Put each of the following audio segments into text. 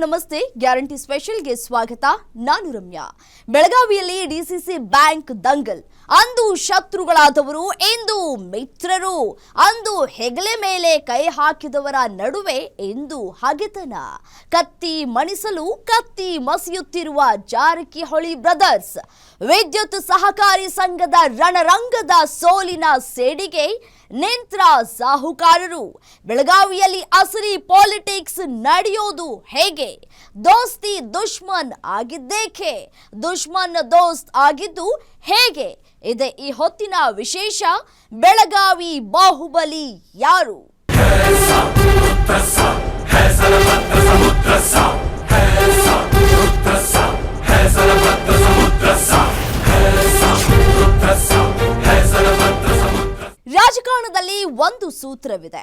ನಮಸ್ತೆ. ಗ್ಯಾರಂಟಿ ಸ್ಪೆಷಲ್ಗೆ ಸ್ವಾಗತ. ನಾನು ರಮ್ಯಾ. ಬೆಳಗಾವಿಯಲ್ಲಿ ಡಿಸಿಸಿ ಬ್ಯಾಂಕ್ ದಂಗಲ್. ಅಂದು ಶತ್ರುಗಳಾದವರು ಇಂದು ಮಿತ್ರರು, ಅಂದು ಹೆಗಲೆ ಮೇಲೆ ಕೈ ಹಾಕಿದವರ ನಡುವೆ ಇಂದು ಹಗೆತನ. ಕತ್ತಿ ಮಣಿಸಲು ಕತ್ತಿ ಮಸಿಯುತ್ತಿರುವ ಜಾರಕಿಹೊಳಿ ಬ್ರದರ್ಸ್, ವಿದ್ಯುತ್ ಸಹಕಾರಿ ಸಂಘದ ರಣರಂಗದ ಸೋಲಿನ ಸೇಡಿಗೆ ನಿಂತ್ರ ಸಾಹುಕಾರರು. ಬೆಳಗಾವಿಯಲ್ಲಿ ಅಸರಿ ಪಾಲಿಟಿಕ್ಸ್ ನಡೆಯೋದು ಹೇಗೆ? ದೋಸ್ತಿ ದುಶ್ಮನ್ ಆಗಿದ್ದೇಕೆ? ದುಶ್ಮನ್ ದೋಸ್ತ್ ಆಗಿದ್ದು ಹೇಗೆ? ಇದೆ. ಈ ಹೊತ್ತಿನ ವಿಶೇಷ ಬೆಳಗಾವಿ ಬಾಹುಬಲಿ ಯಾರು? ರಾಜಕಾರಣದಲ್ಲಿ ಒಂದು ಸೂತ್ರವಿದೆ.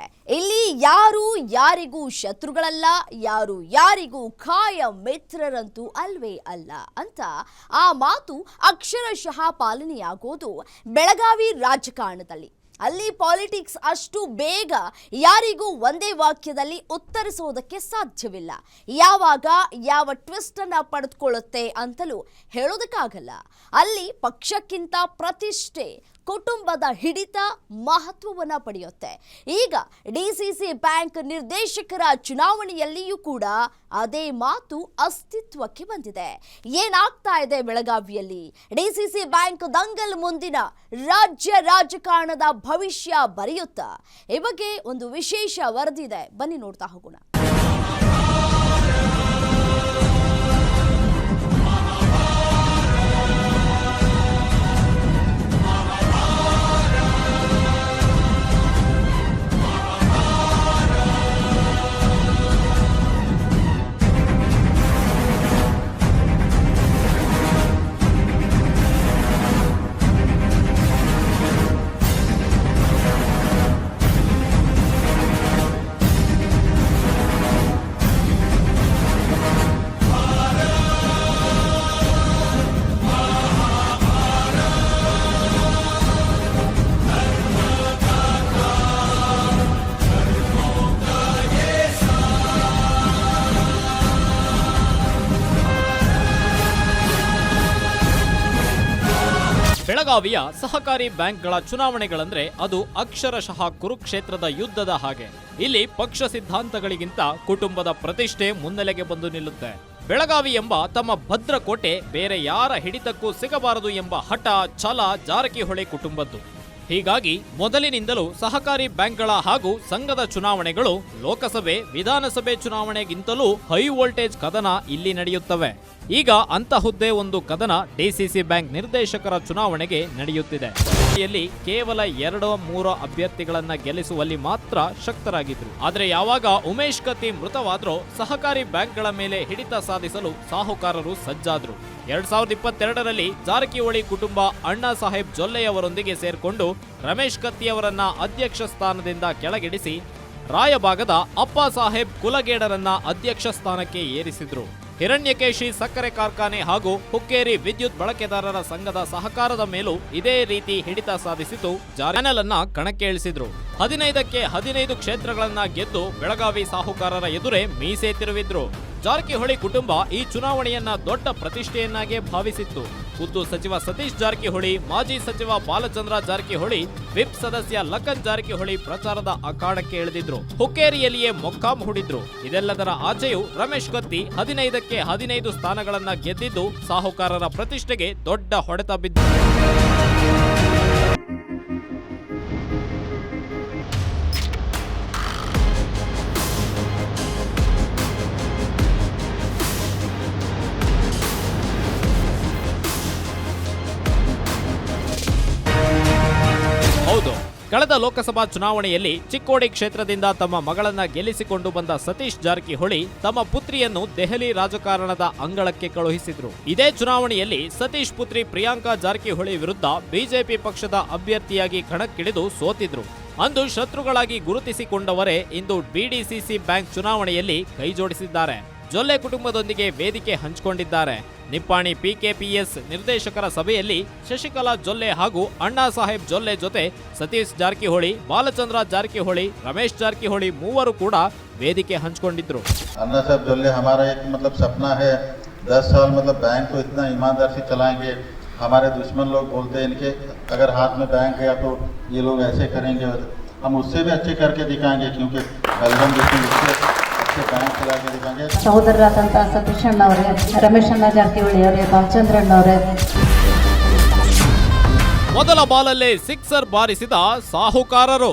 ಯಾರಿಗೂ ಶತ್ರುಗಳಲ್ಲ, ಯಾರು ಯಾರಿಗೂ ಖಾಯ ಮಿತ್ರರಂತೂ ಅಲ್ವೇ ಅಲ್ಲ ಅಂತ ಆ ಮಾತು ಅಕ್ಷರಶಃ ಪಾಲನೆಯಾಗೋದು ಬೆಳಗಾವಿ ರಾಜಕಾರಣದಲ್ಲಿ. ಅಲ್ಲಿ ಪಾಲಿಟಿಕ್ಸ್ ಅಷ್ಟು ಬೇಗ ಯಾರಿಗೂ ಒಂದೇ ವಾಕ್ಯದಲ್ಲಿ ಉತ್ತರಿಸೋದಕ್ಕೆ ಸಾಧ್ಯವಿಲ್ಲ. ಯಾವಾಗ ಯಾವ ಟ್ವಿಸ್ಟ್ ಅನ್ನ ಪಡೆದುಕೊಳ್ಳುತ್ತೆ ಅಂತಲೂ ಹೇಳೋದಕ್ಕಾಗಲ್ಲ. ಅಲ್ಲಿ ಪಕ್ಷಕ್ಕಿಂತ ಪ್ರತಿಷ್ಠೆ ಕುಟುಂಬದ ಹಿಡಿತ ಮಹತ್ವವನ್ನ ಪಡೆಯುತ್ತೆ. ಈಗ ಡಿಸಿಸಿ ಬ್ಯಾಂಕ್ ನಿರ್ದೇಶಕರ ಚುನಾವಣೆಯಲ್ಲಿಯೂ ಕೂಡ ಅದೇ ಮಾತು ಅಸ್ತಿತ್ವಕ್ಕೆ ಬಂದಿದೆ. ಏನಾಗ್ತಾ ಇದೆ ಬೆಳಗಾವಿಯಲ್ಲಿ? ಡಿಸಿಸಿ ಬ್ಯಾಂಕ್ ದಂಗಲ್ ಮುಂದಿನ ರಾಜ್ಯ ರಾಜಕಾರಣದ ಭವಿಷ್ಯ ಬರೆಯುತ್ತಾ? ಈ ಬಗ್ಗೆ ಒಂದು ವಿಶೇಷ ವರದಿ ಇದೆ. ಬನ್ನಿ ನೋಡ್ತಾ ಹೋಗೋಣ. ಬೆಳಗಾವಿಯ ಸಹಕಾರಿ ಬ್ಯಾಂಕ್ಗಳ ಚುನಾವಣೆಗಳಂದ್ರೆ ಅದು ಅಕ್ಷರಶಃ ಕುರುಕ್ಷೇತ್ರದ ಯುದ್ಧದ ಹಾಗೆ. ಇಲ್ಲಿ ಪಕ್ಷ ಸಿದ್ಧಾಂತಗಳಿಗಿಂತ ಕುಟುಂಬದ ಪ್ರತಿಷ್ಠೆ ಮುನ್ನೆಲೆಗೆ ಬಂದು ನಿಲ್ಲುತ್ತೆ. ಬೆಳಗಾವಿ ಎಂಬ ತಮ್ಮ ಭದ್ರ ಕೋಟೆ ಬೇರೆ ಯಾರ ಹಿಡಿತಕ್ಕೂ ಸಿಗಬಾರದು ಎಂಬ ಹಠ, ಛಲ, ಜಾರಕಿಹೊಳಿ ಕುಟುಂಬದ್ದು. ಹೀಗಾಗಿ ಮೊದಲಿನಿಂದಲೂ ಸಹಕಾರಿ ಬ್ಯಾಂಕ್ಗಳ ಹಾಗೂ ಸಂಘದ ಚುನಾವಣೆಗಳು ಲೋಕಸಭೆ, ವಿಧಾನಸಭೆ ಚುನಾವಣೆಗಿಂತಲೂ ಹೈ ವೋಲ್ಟೇಜ್ ಕದನ ಇಲ್ಲಿ ನಡೆಯುತ್ತವೆ. ಈಗ ಅಂತಹುದ್ದೇ ಒಂದು ಕದನ ಡಿಸಿಸಿ ಬ್ಯಾಂಕ್ ನಿರ್ದೇಶಕರ ಚುನಾವಣೆಗೆ ನಡೆಯುತ್ತಿದೆ. ಕೇವಲ ಎರಡೋ ಮೂರೋ ಅಭ್ಯರ್ಥಿಗಳನ್ನ ಗೆಲ್ಲಿಸುವಲ್ಲಿ ಮಾತ್ರ ಶಕ್ತರಾಗಿದ್ರು. ಆದ್ರೆ ಯಾವಾಗ ಉಮೇಶ್ ಕತ್ತಿ ಮೃತವಾದ್ರೋ ಸಹಕಾರಿ ಬ್ಯಾಂಕ್ಗಳ ಮೇಲೆ ಹಿಡಿತ ಸಾಧಿಸಲು ಸಾಹುಕಾರರು ಸಜ್ಜಾದ್ರು. ಎರಡ್ ಸಾವಿರದ ಇಪ್ಪತ್ತೆರಡರಲ್ಲಿ ಜಾರಕಿಹೊಳಿ ಕುಟುಂಬ ಅಣ್ಣಾ ಸಾಹೇಬ್ ಜೊಲ್ಲೆಯವರೊಂದಿಗೆ ಸೇರ್ಕೊಂಡು ರಮೇಶ್ ಕತ್ತಿಯವರನ್ನ ಅಧ್ಯಕ್ಷ ಸ್ಥಾನದಿಂದ ಕೆಳಗಿಡಿಸಿ ರಾಯಭಾಗದ ಅಪ್ಪ ಸಾಹೇಬ್ ಕುಲಗೇಡರನ್ನ ಅಧ್ಯಕ್ಷ ಸ್ಥಾನಕ್ಕೆ ಏರಿಸಿದ್ರು. ಹಿರಣ್ಯಕೇಶಿ ಸಕ್ಕರೆ ಕಾರ್ಖಾನೆ ಹಾಗೂ ಹುಕ್ಕೇರಿ ವಿದ್ಯುತ್ ಬಳಕೆದಾರರ ಸಂಘದ ಸಹಕಾರದ ಮೇಲೂ ಇದೇ ರೀತಿ ಹಿಡಿತ ಸಾಧಿಸಿತು. ಚಾನೆಲ್ ಅನ್ನ ಕಣಕ್ಕೆ ಇಳಿಸಿದ್ರು ಹದಿನೈದಕ್ಕೆ ಹದಿನೈದು ಕ್ಷೇತ್ರಗಳನ್ನ ಗೆದ್ದು ಬೆಳಗಾವಿ ಸಾಹುಕಾರರ ಎದುರೇ ಮೀಸೆ ತಿರುವಿದ್ರು. ಜಾರಕಿಹೊಳಿ ಕುಟುಂಬ ಈ ಚುನಾವಣೆಯನ್ನ ದೊಡ್ಡ ಪ್ರತಿಷ್ಠೆಯನ್ನಾಗೇ ಭಾವಿಸಿತ್ತು. ಖುದ್ದು ಸಚಿವ ಸತೀಶ್ ಜಾರಕಿಹೊಳಿ, ಮಾಜಿ ಸಚಿವ ಬಾಲಚಂದ್ರ ಜಾರಕಿಹೊಳಿ, ವಿಪ್ ಸದಸ್ಯ ಲಖನ್ ಜಾರಕಿಹೊಳಿ ಪ್ರಚಾರದ ಅಖಾಡಕ್ಕೆ ಇಳಿದಿದ್ರು. ಹುಕ್ಕೇರಿಯಲ್ಲಿಯೇ ಮೊಕ್ಕಾಂ ಹೂಡಿದ್ರು. ಇದೆಲ್ಲದರ ಆಚೆಯೂ ರಮೇಶ್ ಕತ್ತಿ ಹದಿನೈದಕ್ಕೆ ಹದಿನೈದು ಸ್ಥಾನಗಳನ್ನ ಗೆದ್ದಿದ್ದು ಸಾಹುಕಾರರ ಪ್ರತಿಷ್ಠೆಗೆ ದೊಡ್ಡ ಹೊಡೆತ ಬಿದ್ದು ಕಳೆದ ಲೋಕಸಭಾ ಚುನಾವಣೆಯಲ್ಲಿ ಚಿಕ್ಕೋಡಿ ಕ್ಷೇತ್ರದಿಂದ ತಮ್ಮ ಮಗಳನ್ನ ಗೆಲ್ಲಿಸಿಕೊಂಡು ಬಂದ ಸತೀಶ್ ಜಾರಕಿಹೊಳಿ ತಮ್ಮ ಪುತ್ರಿಯನ್ನು ದೆಹಲಿ ರಾಜಕಾರಣದ ಅಂಗಳಕ್ಕೆ ಕಳುಹಿಸಿದ್ರು. ಇದೇ ಚುನಾವಣೆಯಲ್ಲಿ ಸತೀಶ್ ಪುತ್ರಿ ಪ್ರಿಯಾಂಕಾ ಜಾರಕಿಹೊಳಿ ವಿರುದ್ಧ ಬಿಜೆಪಿ ಪಕ್ಷದ ಅಭ್ಯರ್ಥಿಯಾಗಿ ಕಣಕ್ಕಿಳಿದು ಸೋತಿದ್ರು. ಅಂದು ಶತ್ರುಗಳಾಗಿ ಗುರುತಿಸಿಕೊಂಡವರೇ ಇಂದು ಬಿಡಿಸಿಸಿ ಬ್ಯಾಂಕ್ ಚುನಾವಣೆಯಲ್ಲಿ ಕೈಜೋಡಿಸಿದ್ದಾರೆ. ಜೊಲ್ಲೆ ಕುಟುಂಬದೊಂದಿಗೆ ವೇದಿಕೆ ಹಂಚಿಕೊಂಡಿದ್ದಾರೆ ನಿಪ್ಪಾಣಿ ಪಿಕೆಪಿಎಸ್ ನಿರ್ದೇಶಕರ ಸಭೆಯಲ್ಲಿ ಶಶಿಕಲಾ ಜೊಲ್ಲೆ ಹಾಗೂ ಅಣ್ಣಾ ಸಾಹೇಬ್ ಜೊಲ್ಲೆ ಜೊತೆ ಸತೀಶ್ ಜಾರಕಿಹೊಳಿ ಬಾಲಚಂದ್ರ ಜಾರಕಿಹೊಳಿ ರಮೇಶ್ ಜಾರಕಿಹೊಳಿ ಮೂವರು ಕೂಡ ವೇದಿಕೆ ಹಂಚಿಕೊಂಡಿದ್ರು अन्ना साहब जोल्ले हमारा एक मतलब सपना है दस साल मतलब बैंक को इतना ईमानदार से चलाएंगे हमारे दुश्मन लोग बोलते हैं इनके अगर हाथ में बैंक गया तो ये लोग ऐसे करेंगे हम उससे भी अच्छे करके दिखाएंगे क्योंकि बलगम जैसे उससे ಸಹೋದರರಾದಂತಹ ಸತೀಶ್ ಅವರೇ ರಮೇಶ್ ಅಣ್ಣ ಜಾರಕಿಹೊಳಿ ಅವರೇ ಅವರೇ. ಮೊದಲ ಬಾಲಲ್ಲೇ ಸಿಕ್ಸರ್ ಬಾರಿಸಿದ ಸಾಹುಕಾರರು.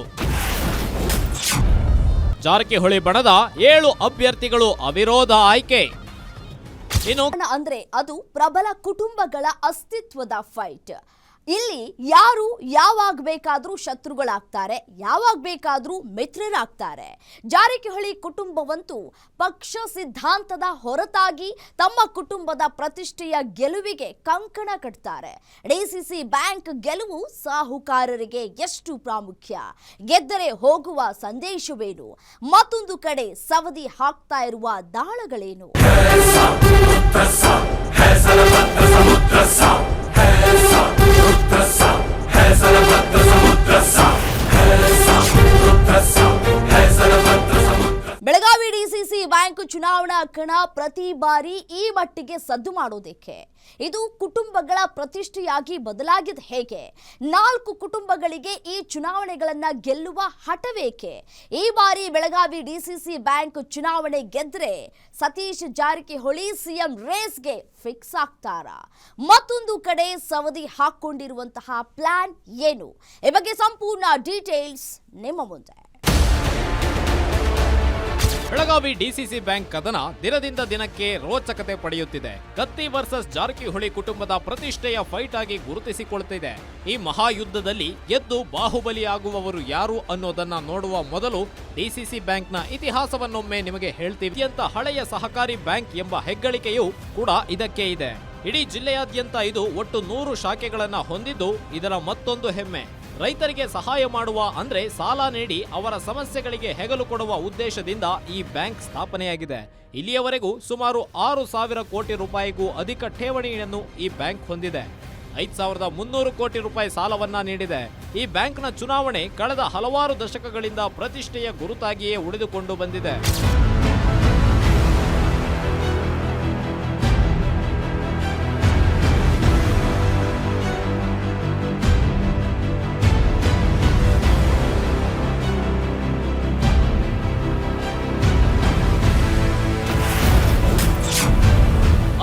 ಜಾರಕಿಹೊಳಿ ಬಣದ ಏಳು ಅಭ್ಯರ್ಥಿಗಳು ಅವಿರೋಧ ಆಯ್ಕೆ. ಇನ್ನು ಅಂದ್ರೆ ಅದು ಪ್ರಬಲ ಕುಟುಂಬಗಳ ಅಸ್ತಿತ್ವದ ಫೈಟ್ ಇಲ್ಲಿ ಯಾರು ಯಾವಾಗ ಬೇಕಾದರೂ ಶತ್ರುಗಳಾಗ್ತಾರೆ ಯಾವಾಗ ಬೇಕಾದರೂ ಮಿತ್ರರಾಗ್ತಾರೆ ಜಾರಕಿಹೊಳಿ ಕುಟುಂಬವಂತೂ ಪಕ್ಷ ಸಿದ್ಧಾಂತದ ಹೊರತಾಗಿ ತಮ್ಮ ಕುಟುಂಬದ ಪ್ರತಿಷ್ಠೆಯ ಗೆಲುವಿಗೆ ಕಂಕಣ ಕಟ್ತಾರೆ ಡಿಸಿಸಿ ಬ್ಯಾಂಕ್ ಗೆಲುವು ಸಾಹುಕಾರರಿಗೆ ಎಷ್ಟು ಪ್ರಾಮುಖ್ಯ ಗೆದ್ದರೆ ಹೋಗುವ ಸಂದೇಶವೇನು ಮತ್ತೊಂದು ಕಡೆ ಸವದಿ ಹಾಕ್ತಾ ಇರುವ ದಾಳಗಳೇನು ಪ್ರತಿ ಬಾರಿ ಈ ಮಟ್ಟಿಗೆ ಸದ್ದು ಮಾಡೋದಕ್ಕೆ. ಇದು ಕುಟುಂಬಗಳ ಪ್ರತಿಷ್ಠೆಯಾಗಿ ಬದಲಾಗಿದೆ. ಹೇಗೆ? ನಾಲ್ಕು ಕುಟುಂಬಗಳಿಗೆ ಈ ಚುನಾವಣೆಗಳನ್ನ ಗೆಲ್ಲುವ ಹಠವೇಕೆ? ಈ ಬಾರಿ ಬೆಳಗಾವಿ ಡಿಸಿಸಿ ಬ್ಯಾಂಕ್ ಚುನಾವಣೆ ಗೆದ್ರೆ ಸತೀಶ್ ಜಾರಕಿಹೊಳಿ ಸಿಎಂ ರೇಸ್ಗೆ ಫಿಕ್ಸ್ ಆಗ್ತಾರಾ? ಮತ್ತೊಂದು ಕಡೆ ಸವದಿ ಹಾಕೊಂಡಿರುವಂತಹ ಪ್ಲಾನ್ ಏನು? ಈ ಬಗ್ಗೆ ಸಂಪೂರ್ಣ ಡೀಟೇಲ್ಸ್ ನಿಮ್ಮ ಮುಂದೆ. ಬೆಳಗಾವಿ ಡಿಸಿಸಿ ಬ್ಯಾಂಕ್ ಕದನ ದಿನದಿಂದ ದಿನಕ್ಕೆ ರೋಚಕತೆ ಪಡೆಯುತ್ತಿದೆ. ಕತ್ತಿ ವರ್ಸಸ್ ಜಾರಕಿಹೊಳಿ ಕುಟುಂಬದ ಪ್ರತಿಷ್ಠೆಯ ಫೈಟ್ ಆಗಿ ಗುರುತಿಸಿಕೊಳ್ಳುತ್ತಿದೆ. ಈ ಮಹಾಯುದ್ಧದಲ್ಲಿ ಎದ್ದು ಬಾಹುಬಲಿಯಾಗುವವರು ಯಾರು ಅನ್ನೋದನ್ನ ನೋಡುವ ಮೊದಲು ಡಿಸಿಸಿ ಬ್ಯಾಂಕ್ನ ಇತಿಹಾಸವನ್ನೊಮ್ಮೆ ನಿಮಗೆ ಹೇಳ್ತೀವಿ. ಅಂತ ಹಳೆಯ ಸಹಕಾರಿ ಬ್ಯಾಂಕ್ ಎಂಬ ಹೆಗ್ಗಳಿಕೆಯೂ ಕೂಡ ಇದಕ್ಕೆ ಇದೆ. ಇಡೀ ಜಿಲ್ಲೆಯಾದ್ಯಂತ ಇದು ಒಟ್ಟು ನೂರು ಶಾಖೆಗಳನ್ನು ಹೊಂದಿದ್ದು ಇದರ ಮತ್ತೊಂದು ಹೆಮ್ಮೆ. ರೈತರಿಗೆ ಸಹಾಯ ಮಾಡುವ, ಅಂದ್ರೆ ಸಾಲ ನೀಡಿ ಅವರ ಸಮಸ್ಯೆಗಳಿಗೆ ಹೆಗಲು ಕೊಡುವ ಉದ್ದೇಶದಿಂದ ಈ ಬ್ಯಾಂಕ್ ಸ್ಥಾಪನೆಯಾಗಿದೆ. ಇಲ್ಲಿಯವರೆಗೂ ಸುಮಾರು ಆರು ಸಾವಿರ ಕೋಟಿ ರೂಪಾಯಿಗೂ ಅಧಿಕ ಠೇವಣಿಯನ್ನು ಈ ಬ್ಯಾಂಕ್ ಹೊಂದಿದೆ. ಐದು ಸಾವಿರದ ಮುನ್ನೂರು ಕೋಟಿ ರೂಪಾಯಿ ಸಾಲವನ್ನ ನೀಡಿದೆ. ಈ ಬ್ಯಾಂಕ್ನ ಚುನಾವಣೆ ಕಳೆದ ಹಲವಾರು ದಶಕಗಳಿಂದ ಪ್ರತಿಷ್ಠೆಯ ಗುರುತಾಗಿಯೇ ಉಳಿದುಕೊಂಡು ಬಂದಿದೆ.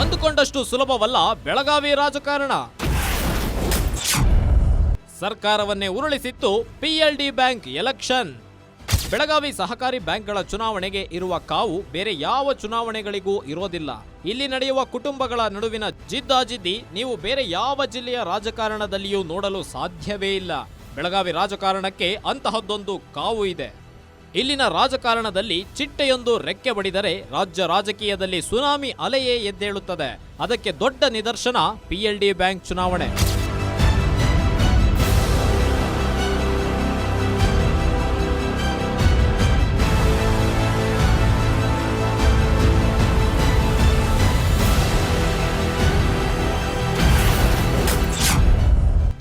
ಅಂದುಕೊಂಡಷ್ಟು ಸುಲಭವಲ್ಲ ಬೆಳಗಾವಿ ರಾಜಕಾರಣ. ಸರ್ಕಾರವನ್ನೇ ಉರುಳಿಸಿತ್ತು ಪಿಎಲ್ಡಿ ಬ್ಯಾಂಕ್ ಎಲೆಕ್ಷನ್. ಬೆಳಗಾವಿ ಸಹಕಾರಿ ಬ್ಯಾಂಕ್ಗಳ ಚುನಾವಣೆಗೆ ಇರುವ ಕಾವು ಬೇರೆ ಯಾವ ಚುನಾವಣೆಗಳಿಗೂ ಇರೋದಿಲ್ಲ. ಇಲ್ಲಿ ನಡೆಯುವ ಕುಟುಂಬಗಳ ನಡುವಿನ ಜಿದ್ದಾಜಿದ್ದಿ ನೀವು ಬೇರೆ ಯಾವ ಜಿಲ್ಲೆಯ ರಾಜಕಾರಣದಲ್ಲಿಯೂ ನೋಡಲು ಸಾಧ್ಯವೇ ಇಲ್ಲ. ಬೆಳಗಾವಿ ರಾಜಕಾರಣಕ್ಕೆ ಅಂತಹದ್ದೊಂದು ಕಾವು ಇದೆ. ಇಲ್ಲಿನ ರಾಜಕಾರಣದಲ್ಲಿ ಚಿಟ್ಟೆಯೊಂದು ರೆಕ್ಕೆ ಬಡಿದರೆ ರಾಜ್ಯ ರಾಜಕೀಯದಲ್ಲಿ ಸುನಾಮಿ ಅಲೆಯೇ ಎದ್ದೇಳುತ್ತದೆ. ಅದಕ್ಕೆ ದೊಡ್ಡ ನಿದರ್ಶನ ಪಿಎಲ್ಡಿ ಬ್ಯಾಂಕ್ ಚುನಾವಣೆ.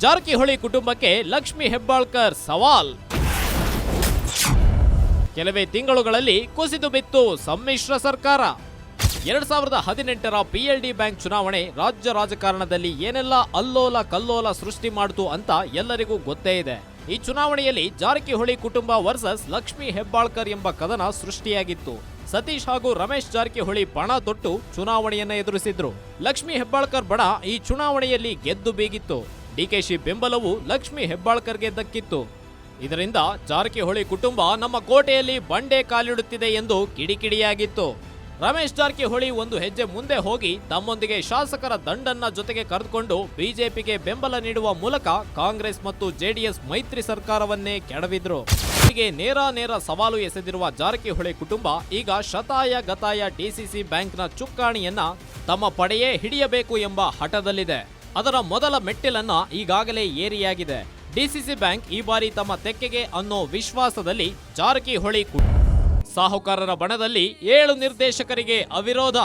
ಜಾರಕಿಹೊಳಿ ಕುಟುಂಬಕ್ಕೆ ಲಕ್ಷ್ಮಿ ಹೆಬ್ಬಾಳ್ಕರ್ ಸವಾಲ್. ಕೆಲವೇ ತಿಂಗಳುಗಳಲ್ಲಿ ಕುಸಿದು ಬಿತ್ತು ಸಮ್ಮಿಶ್ರ ಸರ್ಕಾರ. ಎರಡ್ ಸಾವಿರದ ಹದಿನೆಂಟರ ಪಿಎಲ್ಡಿ ಬ್ಯಾಂಕ್ ಚುನಾವಣೆ ರಾಜ್ಯ ರಾಜಕಾರಣದಲ್ಲಿ ಏನೆಲ್ಲ ಅಲ್ಲೋಲ ಕಲ್ಲೋಲ ಸೃಷ್ಟಿ ಮಾಡಿತು ಅಂತ ಎಲ್ಲರಿಗೂ ಗೊತ್ತೇ ಇದೆ. ಈ ಚುನಾವಣೆಯಲ್ಲಿ ಜಾರಕಿಹೊಳಿ ಕುಟುಂಬ ವರ್ಸಸ್ ಲಕ್ಷ್ಮಿ ಹೆಬ್ಬಾಳ್ಕರ್ ಎಂಬ ಕದನ ಸೃಷ್ಟಿಯಾಗಿತ್ತು. ಸತೀಶ್ ಹಾಗೂ ರಮೇಶ್ ಜಾರಕಿಹೊಳಿ ಪಣ ತೊಟ್ಟು ಚುನಾವಣೆಯನ್ನ ಎದುರಿಸಿದ್ರು. ಲಕ್ಷ್ಮಿ ಹೆಬ್ಬಾಳ್ಕರ್ ಬಣ ಈ ಚುನಾವಣೆಯಲ್ಲಿ ಗೆದ್ದು ಬೀಗಿತ್ತು. ಡಿಕೆಶಿ ಬೆಂಬಲವು ಲಕ್ಷ್ಮಿ ಹೆಬ್ಬಾಳ್ಕರ್ಗೆ ದಕ್ಕಿತ್ತು. ಇದರಿಂದ ಜಾರಕಿಹೊಳಿ ಕುಟುಂಬ ನಮ್ಮ ಕೋಟೆಯಲ್ಲಿ ಬಂಡೆ ಕಾಲಿಡುತ್ತಿದೆ ಎಂದು ಕಿಡಿಕಿಡಿಯಾಗಿತ್ತು. ರಮೇಶ್ ಜಾರಕಿಹೊಳಿ ಒಂದು ಹೆಜ್ಜೆ ಮುಂದೆ ಹೋಗಿ ತಮ್ಮೊಂದಿಗೆ ಶಾಸಕರ ದಂಡನ್ನ ಜೊತೆಗೆ ಕರೆದುಕೊಂಡು ಬಿಜೆಪಿಗೆ ಬೆಂಬಲ ನೀಡುವ ಮೂಲಕ ಕಾಂಗ್ರೆಸ್ ಮತ್ತು ಜೆಡಿಎಸ್ ಮೈತ್ರಿ ಸರ್ಕಾರವನ್ನೇ ಕೆಡವಿದ್ರು. ಹೀಗೆ ನೇರ ನೇರ ಸವಾಲು ಎಸೆದಿರುವ ಜಾರಕಿಹೊಳಿ ಕುಟುಂಬ ಈಗ ಶತಾಯ ಗತಾಯ ಡಿಸಿಸಿ ಬ್ಯಾಂಕ್ನ ಚುಕ್ಕಾಣಿಯನ್ನ ತಮ್ಮ ಪಡೆಯೇ ಹಿಡಿಯಬೇಕು ಎಂಬ ಹಠದಲ್ಲಿದೆ. ಅದರ ಮೊದಲ ಮೆಟ್ಟಿಲನ್ನ ಈಗಾಗಲೇ ಏರಿಯಾಗಿದೆ. ಡಿಸಿಸಿ ಬ್ಯಾಂಕ್ ಈ ಬಾರಿ ತಮ್ಮ ತೆಕ್ಕೆಗೆ ಅನ್ನೋ ವಿಶ್ವಾಸದಲ್ಲಿ ಜಾರಕಿಹೊಳಿ ಕು- ಸಾಹುಕಾರರ ಬಣದಲ್ಲಿ ಏಳು ನಿರ್ದೇಶಕರಿಗೆ ಅವಿರೋಧ.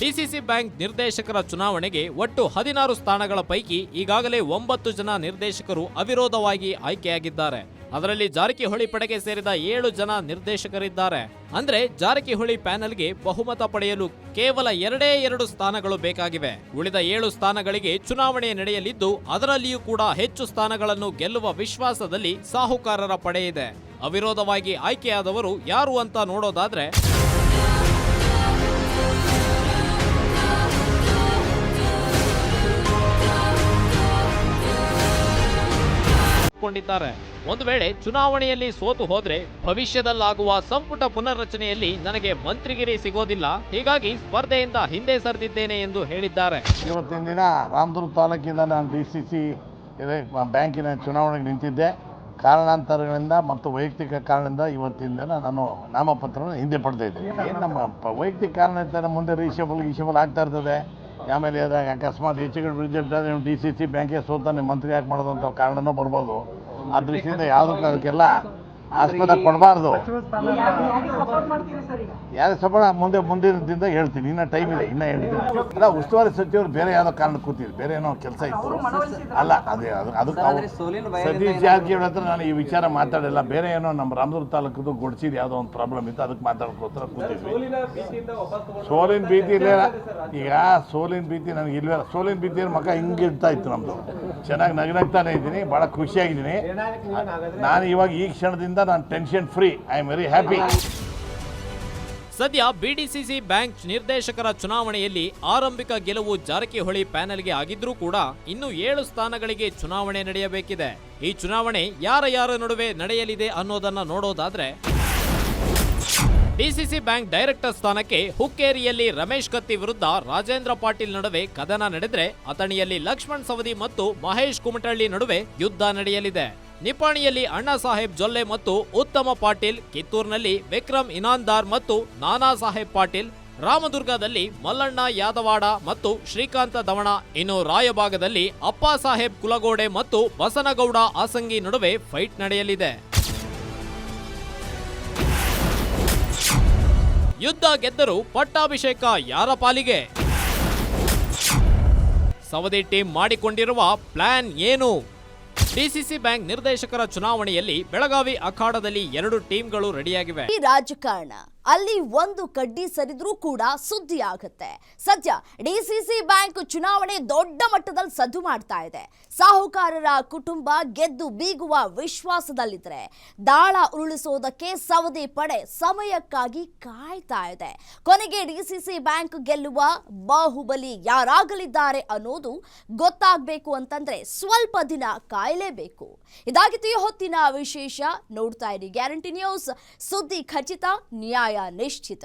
ಡಿಸಿಸಿ ಬ್ಯಾಂಕ್ ನಿರ್ದೇಶಕರ ಚುನಾವಣೆಗೆ ಒಟ್ಟು ಹದಿನಾರು ಸ್ಥಾನಗಳ ಪೈಕಿ ಈಗಾಗಲೇ ಒಂಬತ್ತು ಜನ ನಿರ್ದೇಶಕರು ಅವಿರೋಧವಾಗಿ ಆಯ್ಕೆಯಾಗಿದ್ದಾರೆ. ಅದರಲ್ಲಿ ಜಾರಕಿಹೊಳಿ ಪಡೆಗೆ ಸೇರಿದ ಏಳು ಜನ ನಿರ್ದೇಶಕರಿದ್ದಾರೆ. ಅಂದ್ರೆ ಜಾರಕಿಹೊಳಿ ಪ್ಯಾನೆಲ್ಗೆ ಬಹುಮತ ಪಡೆಯಲು ಕೇವಲ ಎರಡೇ ಎರಡು ಸ್ಥಾನಗಳು ಬೇಕಾಗಿವೆ. ಉಳಿದ ಏಳು ಸ್ಥಾನಗಳಿಗೆ ಚುನಾವಣೆ ನಡೆಯಲಿದ್ದು, ಅದರಲ್ಲಿಯೂ ಕೂಡ ಹೆಚ್ಚು ಸ್ಥಾನಗಳನ್ನು ಗೆಲ್ಲುವ ವಿಶ್ವಾಸದಲ್ಲಿ ಸಾಹುಕಾರರ ಪಡೆ ಇದೆ. ಅವಿರೋಧವಾಗಿ ಆಯ್ಕೆಯಾದವರು ಯಾರು ಅಂತ ನೋಡೋದಾದ್ರೆ ಕೊಂಡಿದ್ದಾರೆ ಒಂದು ವೇಳೆ ಚುನಾವಣೆಯಲ್ಲಿ ಸೋತು ಹೋದ್ರೆ ಭವಿಷ್ಯದಲ್ಲಾಗುವ ಸಂಪುಟ ಪುನರ್ರಚನೆಯಲ್ಲಿ ನನಗೆ ಮಂತ್ರಿಗಿರಿ ಸಿಗೋದಿಲ್ಲ. ಹೀಗಾಗಿ ಸ್ಪರ್ಧೆಯಿಂದ ಹಿಂದೆ ಸರಿದಿದ್ದೇನೆ ಎಂದು ಹೇಳಿದ್ದಾರೆ. ಇವತ್ತಿನ ದಿನ ರಾಮದುರ್ಗ ತಾಲೂಕಿಂದ ನಾನು ಡಿ ಸಿ ಸಿ ಬ್ಯಾಂಕಿನ ಚುನಾವಣೆಗೆ ನಿಂತಿದ್ದೆ. ಕಾರಣಾಂತರಗಳಿಂದ ಮತ್ತು ವೈಯಕ್ತಿಕ ಕಾರಣದಿಂದ ಇವತ್ತಿನ ದಿನ ನಾನು ನಾಮಪತ್ರವನ್ನು ಹಿಂದೆ ಪಡೆದಿದ್ದೆ ನಮ್ಮ ವೈಯಕ್ತಿಕ ಕಾರಣ ಮುಂದೆ ರೀಷಬಲ್ ಗೀಷಬಲ್ ಆಗ್ತಾ ಇರ್ತದೆ. ಆಮೇಲೆ ಅದಾಗ ಅಕಸ್ಮಾತ್ ಹೆಚ್ಚು ಕಡಿಮೆ ರಿಸಲ್ಟ್ ಆದರೆ ಡಿ ಸಿ ಸಿ ಬ್ಯಾಂಕಿಗೆ ಸೋತ ನಿಮ್ಮ ಮಂತ್ರಿ ಯಾಕೆ ಮಾಡೋದು ಅಂತ ಕಾರಣನೂ ಬರ್ಬೋದು. ಆ ದೃಷ್ಟಿಯಿಂದ ಯಾವುದಕ್ಕೂ ಅದಕ್ಕೆಲ್ಲ ಆಸ್ಪದ ಕೊಡಬಾರ್ದು. ಯಾರು ಸಬಳ ಮುಂದೆ ಮುಂದಿನ ಹೇಳ್ತೀನಿ. ಇನ್ನ ಟೈಮ್ ಇದೆ ಇನ್ನ ಹೇಳ್ತೀನಿ. ಅಲ್ಲ ಉಸ್ತುವಾರಿ ಸಚಿವರು ಬೇರೆ ಯಾವುದೋ ಕಾರಣ ಕೂತಿದ್ರು. ಬೇರೆ ಏನೋ ಕೆಲಸ ಇತ್ತು. ಅಲ್ಲ ಅದೇ ಅದು ಅದಕ್ಕೆ ಅವ್ರು- ಸತೀಶ್ ಜಾರಕಿಹೊಳಿ ಹತ್ರ ನಾನು ಈ ವಿಚಾರ ಮಾತಾಡಿಲ್ಲ. ಬೇರೆ ಏನೋ ನಮ್ಮ ರಾಮದುರ್ಗ ತಾಲೂಕದು ಗೊಡ್ಸಿದ್ ಯಾವುದೋ ಒಂದು ಪ್ರಾಬ್ಲಮ್ ಇತ್ತು. ಅದಕ್ಕೆ ಮಾತಾಡ್ಕೋತ್ರ ಕೂತಿದ್ವಿ. ಸೋಲಿನ ಭೀತಿ ಇಲ್ಲ. ಈಗ ಸೋಲಿನ ಭೀತಿ ನನಗೆ ಇಲ್ವೇ ಇಲ್ಲ. ಸೋಲಿನ ಭೀತಿ ಮಕ ಹಿಂಗೆ ಇರ್ತಾ ಇತ್ತು ನಮ್ಮದು ಚೆನ್ನಾಗಿ ನಗನಗ್ತಾನೆ ಇದ್ದೀನಿ. ಭಾಳ ಖುಷಿಯಾಗಿದ್ದೀನಿ. ನಾನು ಇವಾಗ ಈ ಕ್ಷಣದಿಂದ ನಾನು tension free I am very happy ಸದ್ಯ ಬಿಡಿಸಿಸಿ ಬ್ಯಾಂಕ್ ನಿರ್ದೇಶಕರ ಚುನಾವಣೆಯಲ್ಲಿ ಆರಂಭಿಕ ಗೆಲುವು ಜಾರಕಿಹೊಳಿ ಪ್ಯಾನೆಲ್ಗೆ ಆಗಿದ್ರೂ ಕೂಡ ಇನ್ನು ಏಳು ಸ್ಥಾನಗಳಿಗೆ ಚುನಾವಣೆ ನಡೆಯಬೇಕಿದೆ. ಈ ಚುನಾವಣೆ ಯಾರ ಯಾರ ನಡುವೆ ನಡೆಯಲಿದೆ ಅನ್ನೋದನ್ನ ನೋಡೋದಾದ್ರೆ ಡಿಸಿಸಿ ಬ್ಯಾಂಕ್ ಡೈರೆಕ್ಟರ್ ಸ್ಥಾನಕ್ಕೆ ಹುಕ್ಕೇರಿಯಲ್ಲಿ ರಮೇಶ್ ಕತ್ತಿ ವಿರುದ್ಧ ರಾಜೇಂದ್ರ ಪಾಟೀಲ್ ನಡುವೆ ಕದನ ನಡೆದ್ರೆ ಅಥಣಿಯಲ್ಲಿ ಲಕ್ಷ್ಮಣ್ ಸವದಿ ಮತ್ತು ಮಹೇಶ್ ಕುಮಟಳ್ಳಿ ನಡುವೆ ಯುದ್ಧ ನಡೆಯಲಿದೆ. ನಿಪಾಣಿಯಲ್ಲಿ ಅಣ್ಣಾ ಸಾಹೇಬ್ ಜೊಲ್ಲೆ ಮತ್ತು ಉತ್ತಮ ಪಾಟೀಲ್, ಕಿತ್ತೂರಿನಲ್ಲಿ ವಿಕ್ರಮ್ ಇನಾಂದಾರ್ ಮತ್ತು ನಾನಾ ಸಾಹೇಬ್ ಪಾಟೀಲ್, ರಾಮದುರ್ಗದಲ್ಲಿ ಮಲ್ಲಣ್ಣ ಯಾದವಾಡ ಮತ್ತು ಶ್ರೀಕಾಂತ ದವಣ. ಇನ್ನು ರಾಯಭಾಗದಲ್ಲಿ ಅಪ್ಪಾ ಸಾಹೇಬ್ ಕುಲಗೋಡೆ ಮತ್ತು ಬಸನಗೌಡ ಆಸಂಗಿ ನಡುವೆ ಫೈಟ್ ನಡೆಯಲಿದೆ. ಯುದ್ಧ ಗೆದ್ದರೂ ಪಟ್ಟಾಭಿಷೇಕ ಯಾರ ಪಾಲಿಗೆ? ಸವದಿ ಟೀಮ್ ಮಾಡಿಕೊಂಡಿರುವ ಪ್ಲಾನ್ ಏನು? ಡಿಸಿಸಿ ಬ್ಯಾಂಕ್ ನಿರ್ದೇಶಕರ ಚುನಾವಣೆಯಲ್ಲಿ ಬೆಳಗಾವಿ ಅಖಾಡದಲ್ಲಿ ಎರಡು ಟೀಮ್ಗಳು ರೆಡಿಯಾಗಿವೆ. ರಾಜಕಾರಣ ಅಲ್ಲಿ ಒಂದು ಕಡ್ಡಿ ಸರಿದ್ರೂ ಕೂಡ ಸುದ್ದಿ ಆಗುತ್ತೆ. ಸದ್ಯ ಡಿಸಿಸಿ ಬ್ಯಾಂಕ್ ಚುನಾವಣೆ ದೊಡ್ಡ ಮಟ್ಟದಲ್ಲಿ ಸದ್ದು ಮಾಡ್ತಾ ಇದೆ. ಸಾಹುಕಾರರ ಕುಟುಂಬ ಗೆದ್ದು ಬೀಗುವ ವಿಶ್ವಾಸದಲ್ಲಿದ್ರೆ ದಾಳ ಉರುಳಿಸೋದಕ್ಕೆ ಸವದಿ ಪಡೆ ಸಮಯಕ್ಕಾಗಿ ಕಾಯ್ತಾ ಇದೆ. ಕೊನೆಗೆ ಡಿಸಿಸಿ ಬ್ಯಾಂಕ್ ಗೆಲ್ಲುವ ಬಾಹುಬಲಿ ಯಾರಾಗಲಿದ್ದಾರೆ ಅನ್ನೋದು ಗೊತ್ತಾಗಬೇಕು ಅಂತಂದ್ರೆ ಸ್ವಲ್ಪ ದಿನ ಕಾಯಲೇಬೇಕು. ಇದಾಗಿತ್ತು ಈ ಹೊತ್ತಿನ ವಿಶೇಷ ನೋಡ್ತಾ ಇರಿ. Guarantee news. ಸುದ್ದಿ ಖಚಿತ, ನ್ಯಾಯ ಆದಾಯ ನಿಶ್ಚಿತ.